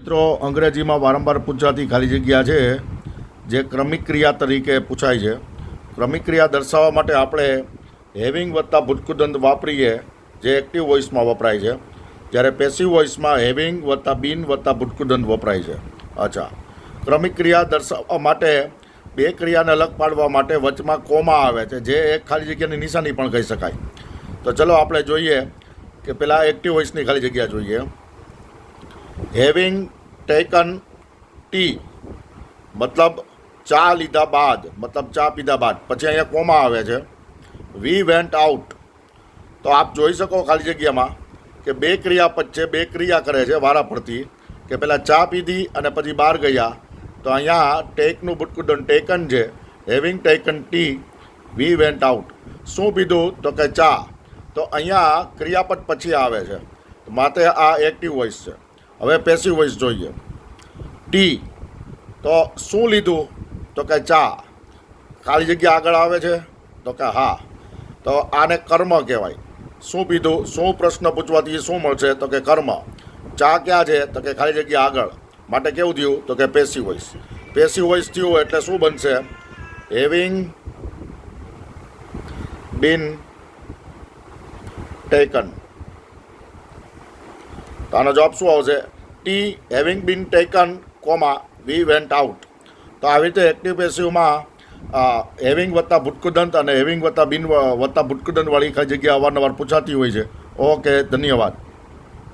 મિત્રો, અંગ્રેજીમાં વારંવાર પૂછાતી ખાલી જગ્યા છે, જે ક્રમિક ક્રિયા તરીકે પૂછાય છે. ક્રમિક ક્રિયા દર્શાવવા માટે આપણે હેવિંગ વત્તા ભૂતકુદંત વાપરીએ, જે એક્ટિવ વોઇસમાં વપરાય છે. જ્યારે પેસિવ વોઇસમાં હેવિંગ વત્તા બિન વત્તા ભૂતકુદંત વપરાય છે. અચ્છા. ક્રમિક ક્રિયા દર્શાવવા માટે બે ક્રિયાને અલગ પાડવા માટે વચમાં કોમા આવે છે, જે એક ખાલી જગ્યાની નિશાની પણ કહી શકાય. તો ચલો આપણે જોઈએ કે પહેલાં એક્ટિવ વોઇસની ખાલી જગ્યા જોઈએ. હેવિંગ ટેકન ટી મતલબ ચા લીધા બાદ, મતલબ ચા પીધા બાદ. પછી અહીંયા કોમા આવે છે? વી વેન્ટ આઉટ તો આપ જોઈ શકો ખાલી જગ્યામાં કે બે ક્રિયા છે બે ક્રિયા કરે છે વારા પડતી કે પહેલાં ચા પીધી અને પછી બહાર ગયા. તો અહીંયા ટેકનું બુટકુદન ટેકન છે. Having taken tea we went out શું પીધું? તો કે ચા. તો અહીંયા ક્રિયાપદ પછી આવે છે. માટે આ એક્ટિવ વોઇસ છે. હવે પેસિવ વોઇસ જોઈએ. ટી તો શું લીધું? તો કે ચા. ખાલી જગ્યા આગળ આવે છે? તો કે હા. તો આને કર્મ કહેવાય. શું પીધું? શું પ્રશ્ન પૂછવાથી શું મળશે? તો કે કર્મ. ચા ક્યાં છે? તો કે ખાલી જગ્યા આગળ. માટે કેવું થયું? તો કે પેસિવ વોઇસ પેસિવ વોઇસ થયું એટલે શું બનશે? હેવિંગ બિન ટેકન તો આનો જવાબ શું આવશે? Tea having been taken comma we went out તો આવી રીતે એક્ટિવ પેસિવમાં હેવિંગ વત્તા ભૂટકુદંત અને હેવિંગ વત્તા બિન વત્તા ભૂટકુદંતવાળી કઈ જગ્યા અવારનવાર પૂછાતી હોય છે. ઓકે ધન્યવાદ.